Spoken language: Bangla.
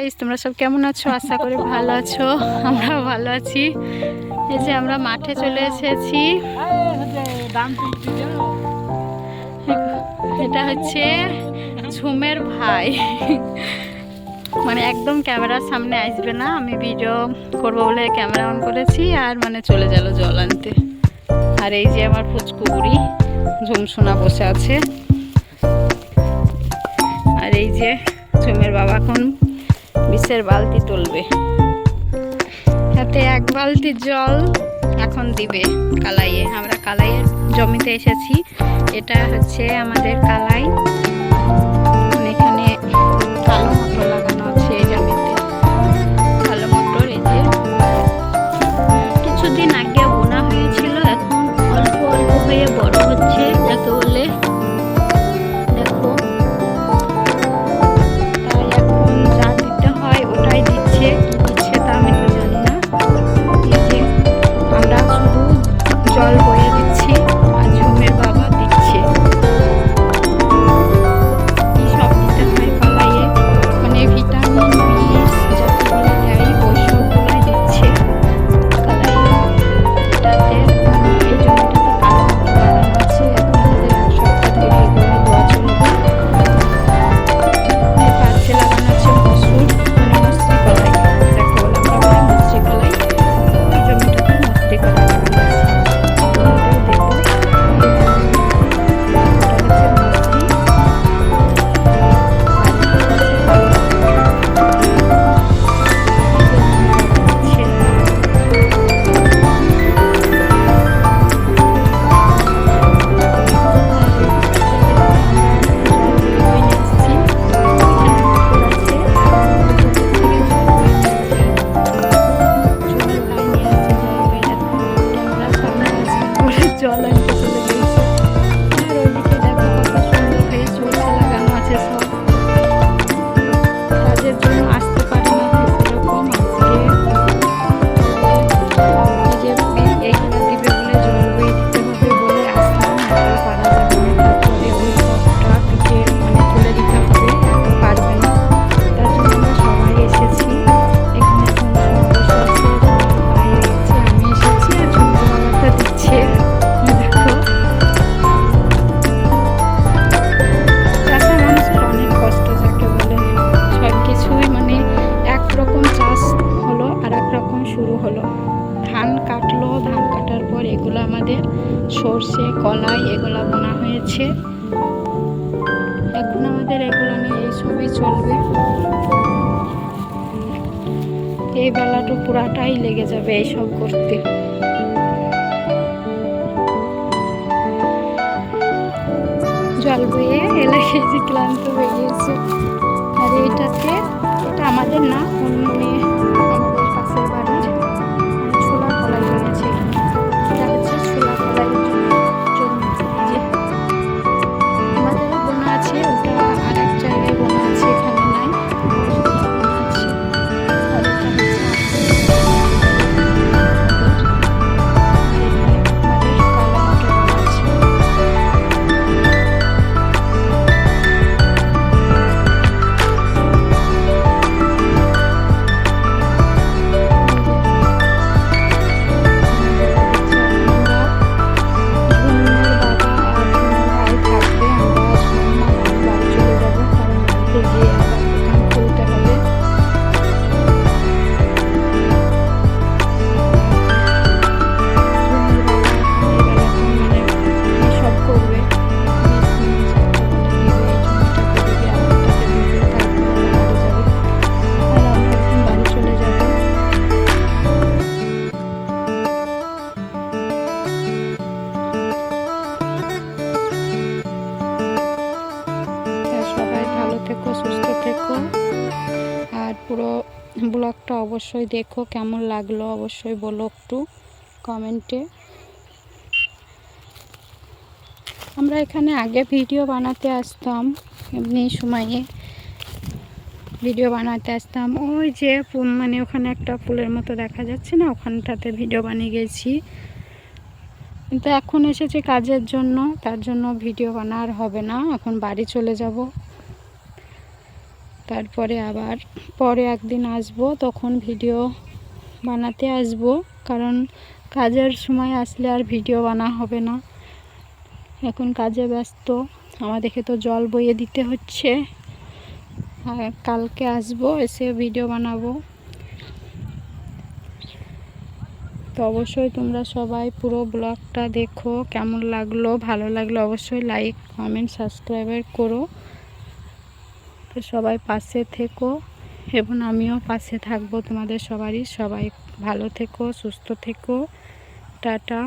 গাইস তোমরা সব কেমন আছো? আশা করি ভালো আছো। আমরা ভালো আছি। এই যে আমরা মাঠে চলে এসেছি। এটা হচ্ছে ঝুমের ভাই। মানে একদম ক্যামেরার সামনে আসবে না। আমি ভিডিও করব বলে ক্যামেরা অন করেছি আর মানে চলে গেল জল আনতে। আর এই যে আমার ফুচকু বুড়ি ঝুমসোনা বসে আছে। আর এই যে ঝুমের বাবা এখন বিষের বালতি তুলবে। তাতে এক বালতি জল এখন দিবে কালাইয়ে। আমরা কালাইয়ের জমিতে এসেছি। এটা হচ্ছে আমাদের কালাই। এগুলো আমাদের সর্ষে, কলাই, এগুলো বোনা হয়েছে। এখন আমাদের এগুলো নিয়ে এইসবই চলবে। এই বেলাটা পুরাটাই লেগে যাবে এইসব করতে। জল বয়ে এলাকায় ক্লান্ত হয়ে গিয়েছে। আর এইটাতে, এটা আমাদের না মানে পুরো ব্লগটা অবশ্যই দেখো, কেমন লাগল অবশ্যই বলো একটু কমেন্টে। আমরা এখানে আগে ভিডিও বানাতে আসতাম, এমনি সময়ে ভিডিও বানাতে আসতাম। ওই যে মানে ওখানে একটা ফুলের মতো দেখা যাচ্ছে না, ওখানটাতে ভিডিও বানিয়ে গেছি। কিন্তু এখন এসেছে কাজের জন্য, তার জন্য ভিডিও বানা আর হবে না, এখন বাড়ি চলে যাব। তারপরে আবার পরে একদিন আসব, তখন ভিডিও বানাতে আসব। কারণ কাজের সময় আসলে আর ভিডিও বানা হবে না। এখন কাজে ব্যস্ত, আমাদেরকে তো জল বইয়ে দিতে হচ্ছে। আর কালকে আসব, এসে ভিডিও বানাবো। তো অবশ্যই তোমরা সবাই পুরো ব্লগটা দেখো, কেমন লাগল, ভালো লাগল অবশ্যই লাইক, কমেন্ট সাবস্ক্রাইবার করো। তো সবাই পাশে থেকো এবং আমিও পাশে থাকব তোমাদের সবারই। সবাই ভালো থেকো, সুস্থ থেকো। টাটা।